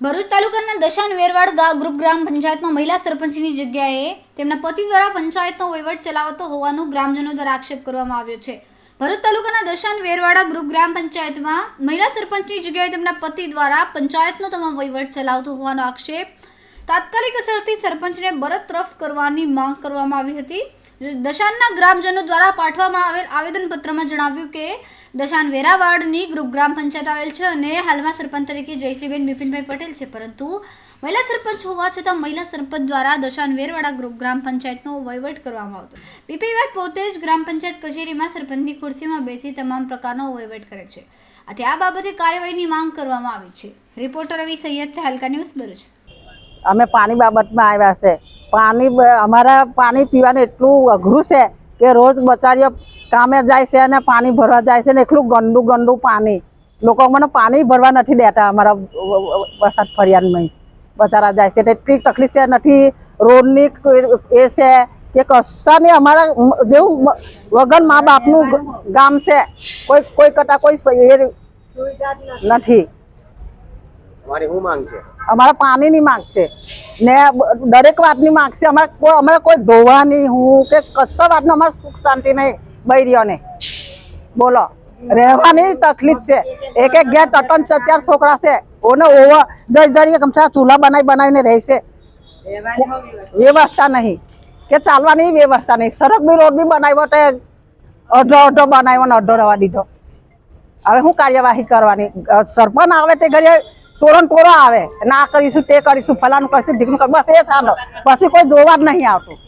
ભરૂચ તાલુકાના દશાન વેરવાડ ગા ગ્રુપ ગ્રામ પંચાયતમાં મહિલા સરપંચની જગ્યાએ તેમના પતિ દ્વારા પંચાયતનો વહીવટ ચલાવતો હોવાનું ગ્રામજનો દ્વારા આક્ષેપ કરવામાં આવ્યો છે. ભરૂચ તાલુકાના દશાન વેરવાડા ગ્રુપ ગ્રામ પંચાયતમાં મહિલા સરપંચની જગ્યાએ તેમના પતિ દ્વારા પંચાયતનો તમામ વહીવટ ચલાવતો હોવાનો આક્ષેપ તાત્કાલિક અસરથી સરપંચને બરતરફ કરવાની માંગ કરવામાં આવી હતી. દશાનના ગ્રામજનો દ્વારા પાઠવવામાં આવેલ આવેદનપત્રમાં જણાવ્યું કે દશાન વેરાવાડની ગ્રુપ ગ્રામ પંચાયત આવેલ છે અને હાલમાં સરપંચ તરીકે જયશ્રીબેન બિપિનભાઈ પટેલ છે. પરંતુ મહિલા સરપંચ હોવા છતાં મહિલા સરપંચ દ્વારા દશાન વેરવાડા ગ્રુપ ગ્રામ પંચાયતનો વહીવટ કરવામાં આવતો. બીપીભાઈ પોતે જ ગ્રામ પંચાયત કચેરીમાં સરપંચની ખુરશીમાં બેસી તમામ પ્રકારનો વહીવટ કરે છે. આથી આ બાબતે કાર્યવાહીની માંગ કરવામાં આવી છે. રિપોર્ટર રવિ સૈયદ, હલકા ન્યૂઝ ભરૂચ. અમે પાણી બાબતમાં આવ્યા છે. પાણી અમારા પાણી પીવાનું એટલું અઘરું છે કે રોજ બચારીઓ કામે જાય છે અને પાણી ભરવા જાય છે ને એટલું ગંદુ ગંદુ પાણી. લોકો મને પાણી ભરવા નથી દેતા અમારા વસાત ફરિયાદમાં. બચારા જાય છે એટલે તકલીફ છે નથી રોડની એ છે કે કશાની અમારા જેવું વગન વગર મા બાપનું ગામ છે. કોઈ કોઈ કરતા કોઈ એ નથી. તમારી શું માંગ છે? અમારે પાણીની માંગ છે. ને દરેક વાતની માંગ છે. અમારે કોઈ અમારે કોઈ ધોવાની હું કે કશા વાતનો અમારે સુખ શાંતિ નહીં. બૈરીઓને. બોલો. રહેવાની તકલીફ છે. એક એક ઘેર તટન ચચાર છોકરા છે. ઓને ઓવા જઈ જઈએ કમસા ચૂલા બનાવી બનાવીને રહેશે વ્યવસ્થા નહીં. કે ચાલવાની વ્યવસ્થા નહીં. સડક બી રોડ બી બનાવ્યો તે અડધો અડધો બનાવ્યો ને અડધો રવા દીધો. હવે શું કાર્યવાહી કરવાની. સરપંચ આવે તે ઘરે તોરણ તોરો આવે. ના કરીશું, તે કરીશું ફલાનું કરીશું ઢીકનું કરીશું, બસ એ ચાલો પછી કોઈ જોવા જ નહીં આવતું.